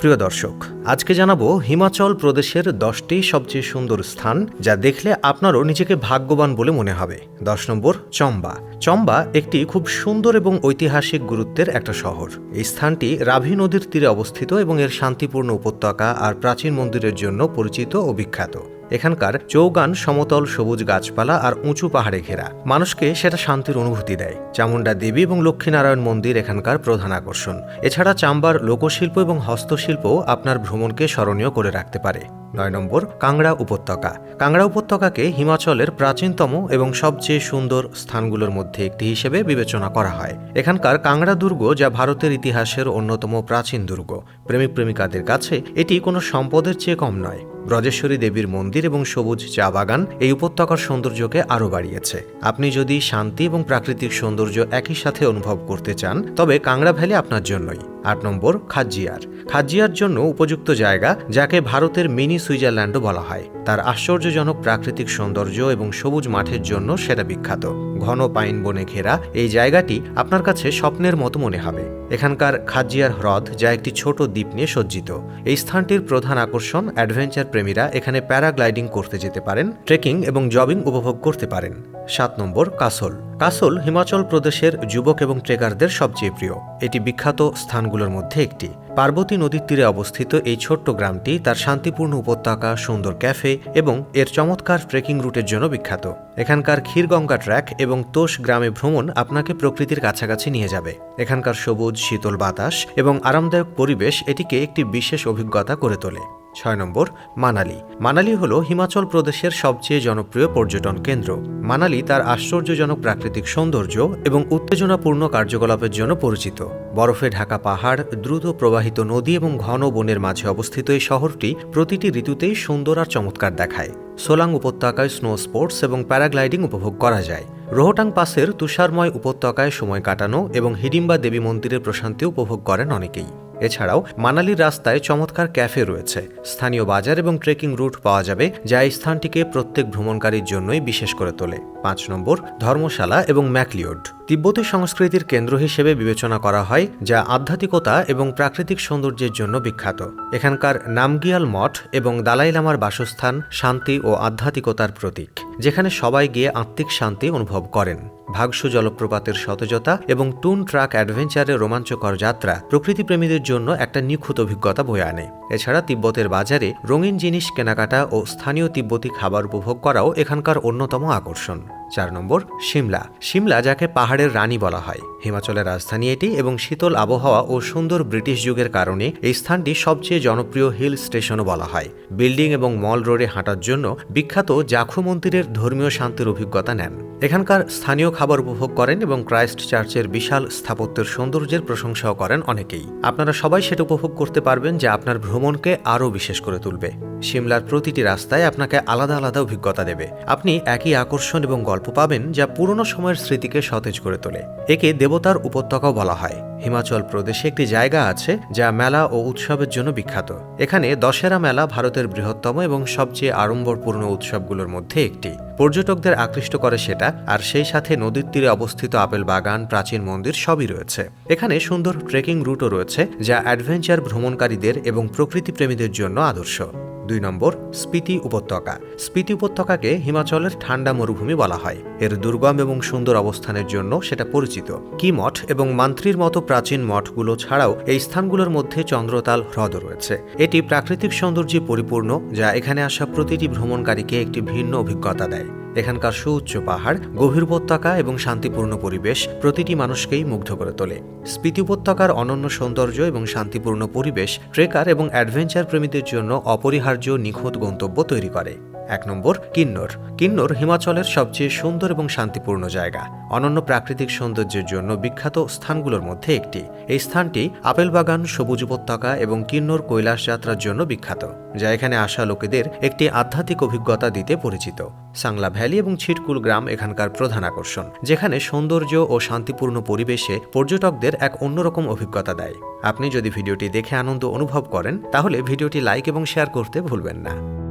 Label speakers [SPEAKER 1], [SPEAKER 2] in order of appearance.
[SPEAKER 1] প্রিয় দর্শক, আজকে জানাব হিমাচল প্রদেশের দশটি সবচেয়ে সুন্দর স্থান যা দেখলে আপনারও নিজেকে ভাগ্যবান বলে মনে হবে। দশ নম্বর, চম্বা। চম্বা একটি খুব সুন্দর এবং ঐতিহাসিক গুরুত্বের একটা শহর। এই স্থানটি রাভি নদীর তীরে অবস্থিত এবং এর শান্তিপূর্ণ উপত্যকা আর প্রাচীন মন্দিরের জন্য পরিচিত ও বিখ্যাত। এখানকার চৌগান, সমতল সবুজ গাছপালা আর উঁচু পাহাড়ে ঘেরা। মানুষকে সেটা শান্তির অনুভূতি দেয়। চামুন্ডা দেবী এবং লক্ষ্মীনারায়ণ মন্দির এখানকার প্রধান আকর্ষণ। এছাড়া চাম্বার লোকশিল্প এবং হস্তশিল্প আপনার ভ্রমণকে স্মরণীয় করে রাখতে পারে। নয় নম্বর, কাংড়া উপত্যকা। কাংড়া উপত্যকাকে হিমাচলের প্রাচীনতম এবং সবচেয়ে সুন্দর স্থানগুলোর মধ্যে একটি হিসেবে বিবেচনা করা হয়। এখানকার কাংড়া দুর্গ যা ভারতের ইতিহাসের অন্যতম প্রাচীন দুর্গ। প্রেমিক প্রেমিকাদের কাছে এটি কোনো সম্পদের চেয়ে কম নয়। ব্রজেশ্বরী দেবীর মন্দির এবং সবুজ চা বাগান এই উপত্যকার সৌন্দর্যকে আরও বাড়িয়েছে। আপনি যদি শান্তি এবং প্রাকৃতিক সৌন্দর্য একই সাথে অনুভব করতে চান, তবে কাংড়া ভ্যালি আপনার জন্যই। আট নম্বর খাজিয়ার। খাজিয়ার জন্য উপযুক্ত জায়গা, যাকে ভারতের মিনি সুইজারল্যান্ডও বলা হয়। তার আশ্চর্যজনক প্রাকৃতিক সৌন্দর্য এবং সবুজ মাঠের জন্য সেটা বিখ্যাত। ঘন পাইন বনে ঘেরা, এই জায়গাটি আপনার কাছে স্বপ্নের মতো মনে হবে। এখানকার খাজিয়ার হ্রদ, যা একটি ছোট দ্বীপ নিয়ে সজ্জিত। এই স্থানটির প্রধান আকর্ষণ অ্যাডভেঞ্চার প্রেমীরা এখানে প্যারাগ্লাইডিং করতে যেতে পারেন, ট্রেকিং এবং জবিং উপভোগ করতে পারেন। সাত নম্বর, কাসল। কাসল হিমাচল প্রদেশের যুবক এবং ট্রেকারদের সবচেয়ে প্রিয়। এটি বিখ্যাত স্থানগুলোর মধ্যে একটি। পার্বতী নদীর তীরে অবস্থিত এই ছোট্ট গ্রামটি তার শান্তিপূর্ণ উপত্যকা, সুন্দর ক্যাফে এবং এর চমৎকার ট্রেকিং রুটের জন্য বিখ্যাত। এখানকার ক্ষীরগঙ্গা ট্র্যাক এবং তোষ গ্রামে ভ্রমণ আপনাকে প্রকৃতির কাছাকাছি নিয়ে যাবে। এখানকার সবুজ, শীতল বাতাস এবং আরামদায়ক পরিবেশ এটিকে একটি বিশেষ অভিজ্ঞতা করে তোলে। ছয় নম্বর, মানালি। মানালি হল হিমাচল প্রদেশের সবচেয়ে জনপ্রিয় পর্যটন কেন্দ্র। মানালি তার আশ্চর্যজনক প্রাকৃতিক সৌন্দর্য এবং উত্তেজনাপূর্ণ কার্যকলাপের জন্য পরিচিত। বরফে ঢাকা পাহাড়, দ্রুত প্রবাহিত নদী এবং ঘন বনের মাঝে অবস্থিত এই শহরটি প্রতিটি ঋতুতেই সুন্দর আর চমৎকার দেখায়। সোলাং উপত্যকায় স্নো স্পোর্টস এবং প্যারাগ্লাইডিং উপভোগ করা যায়। রোহটাং পাসের তুষারময় উপত্যকায় সময় কাটানো এবং হিডিম্বা দেবী মন্দিরের প্রশান্তি উপভোগ করেন অনেকেই। এছাড়াও মানালির রাস্তায় চমৎকার ক্যাফে রয়েছে। স্থানীয় বাজার এবং ট্রেকিং রুট পাওয়া যাবে, যা এই স্থানটিকে প্রত্যেক ভ্রমণকারীর জন্যই বিশেষ করে তোলে। পাঁচ নম্বর, ধর্মশালা এবং ম্যাকলিওড। তিব্বতী সংস্কৃতির কেন্দ্র হিসেবে বিবেচনা করা হয়, যা আধ্যাত্মিকতা এবং প্রাকৃতিক সৌন্দর্যের জন্য বিখ্যাত। এখানকার নামগিয়াল মঠ এবং দালাই লামার বাসস্থান শান্তি ও আধ্যাত্মিকতার প্রতীক। যেখানে সবাই গিয়ে আত্মিক শান্তি অনুভব করেন। ভাগসু জলপ্রপাতের সতেজতা এবং টুন ট্রাক অ্যাডভেঞ্চারের রোমাঞ্চকর যাত্রা প্রকৃতিপ্রেমীদের জন্য একটা নিখুঁত অভিজ্ঞতা বয়ে আনে। এছাড়া তিব্বতের বাজারে রঙিন জিনিস কেনাকাটা ও স্থানীয় তিব্বতী খাবার উপভোগ করাও এখানকার অন্যতম আকর্ষণ। চার নম্বর সিমলা সিমলা যাকে পাহাড়ের রানী বলা হয়। হিমাচলের রাজধানী এটি এবং শীতল আবহাওয়া ও সুন্দর ব্রিটিশ যুগের কারণে এই স্থানটি সবচেয়ে জনপ্রিয় হিল স্টেশনও বলা হয়। বিল্ডিং এবং মল রোডে হাঁটার জন্য বিখ্যাত জাখু মন্দিরের ধর্মীয় শান্তির অভিজ্ঞতা নেন। এখানকার স্থানীয় খাবার উপভোগ করেন এবং ক্রাইস্ট চার্চের বিশাল স্থাপত্যের সৌন্দর্যের প্রশংসাও করেন অনেকেই। আপনারা সবাই সেটা উপভোগ করতে পারবেন যা আপনার ভ্রমণকে আরও বিশেষ করে তুলবে। সিমলার প্রতিটি রাস্তায় আপনাকে আলাদা আলাদা অভিজ্ঞতা দেবে। আপনি একই আকর্ষণ এবং গল্প পাবেন যা পুরনো সময়ের স্মৃতিকে সতেজ করে তোলে। একে দেবতার উপত্যকাও বলা হয়। হিমাচল প্রদেশে একটি জায়গা আছে যা মেলা ও উৎসবের জন্য বিখ্যাত। এখানে দশেরা মেলা ভারতের বৃহত্তম এবং সবচেয়ে আড়ম্বরপূর্ণ উৎসবগুলোর মধ্যে একটি। পর্যটকদের আকৃষ্ট করে সেটা, আর সেই সাথে নদীর তীরে অবস্থিত আপেল বাগান, প্রাচীন মন্দির সবই রয়েছে। এখানে সুন্দর ট্রেকিং রুটও রয়েছে, যা অ্যাডভেঞ্চার ভ্রমণকারীদের এবং প্রকৃতিপ্রেমীদের জন্য আদর্শ। দুই নম্বর, স্পিতি উপত্যকা। স্পিতি উপত্যকাকে হিমাচলের ঠান্ডা মরুভূমি বলা হয়। এর দুর্গম এবং সুন্দর অবস্থানের জন্য সেটা পরিচিত। কি মঠ এবং মান্ত্রীর মতো প্রাচীন মঠগুলো ছাড়াও এই স্থানগুলোর মধ্যে চন্দ্রতাল হ্রদ রয়েছে। এটি প্রাকৃতিক সৌন্দর্যে পরিপূর্ণ, যা এখানে আসা প্রতিটি ভ্রমণকারীকে একটি ভিন্ন অভিজ্ঞতা দেয়। এখানকার সুউচ্চ পাহাড়, গভীর উপত্যকা এবং শান্তিপূর্ণ পরিবেশ প্রতিটি মানুষকেই মুগ্ধ করে তোলে। স্পিতি উপত্যকার অনন্য সৌন্দর্য এবং শান্তিপূর্ণ পরিবেশ, ট্রেকার এবং অ্যাডভেঞ্চার প্রেমীদের জন্য অপরিহার্য নিখুঁত গন্তব্য তৈরি করে। এক নম্বর কিন্নর। কিন্নর হিমাচলের সবচেয়ে সুন্দর এবং শান্তিপূর্ণ জায়গা। অনন্য প্রাকৃতিক সৌন্দর্যের জন্য বিখ্যাত স্থানগুলোর মধ্যে একটি। এই স্থানটি আপেল বাগান সবুজ উপত্যকা এবং কিন্নর কৈলাস যাত্রার জন্য বিখ্যাত, যা এখানে আসা লোকেদের একটি আধ্যাত্মিক অভিজ্ঞতা দিতে পরিচিত। সাংলা ভ্যালি এবং ছিটকুল গ্রাম এখানকার প্রধান আকর্ষণ, যেখানে সৌন্দর্য ও শান্তিপূর্ণ পরিবেশে পর্যটকদের এক অন্যরকম অভিজ্ঞতা দেয়। আপনি যদি ভিডিওটি দেখে আনন্দ অনুভব করেন, তাহলে ভিডিওটি লাইক এবং শেয়ার করতে ভুলবেন না।